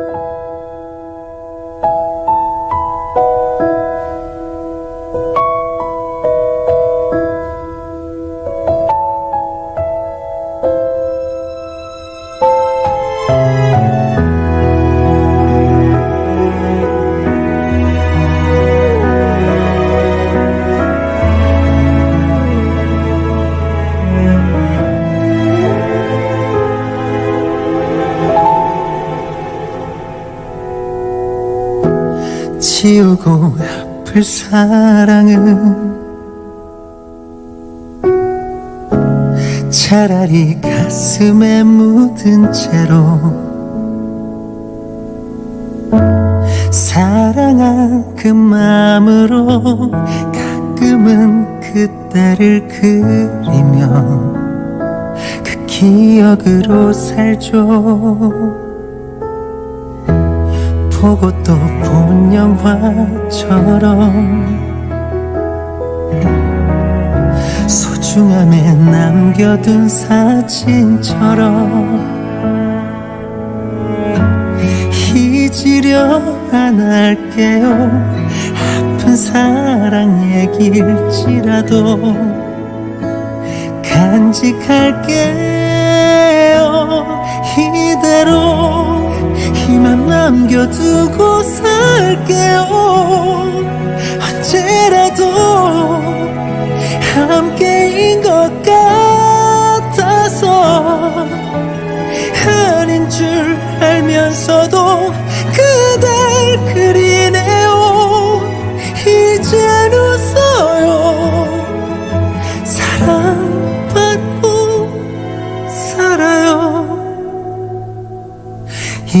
you 지우고 아플 사랑은 차라리 가슴에 묻은 채로 사랑한 그 마음으로 가끔은 그때를 그리며 그 기억으로 살죠 보고 또 본 영화처럼 소중함에 남겨둔 사진처럼 잊으려 안 할게요. 아픈 사랑 얘기일지라도 간직할게요. 이대로 남겨두고 살게요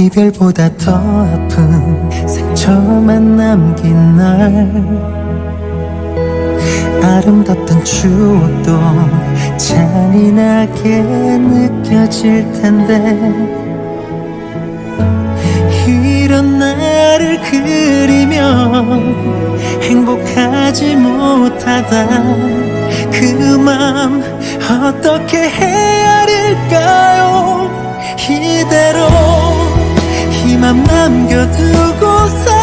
이별보다 더 아픈 상처만 남긴 날. 아름답던 추억도 잔인하게 느껴질 텐데. 이런 나를 그리며 행복하지 못하다. 그 맘 어떻게 헤아릴까요? 이대로 맘 남겨두고서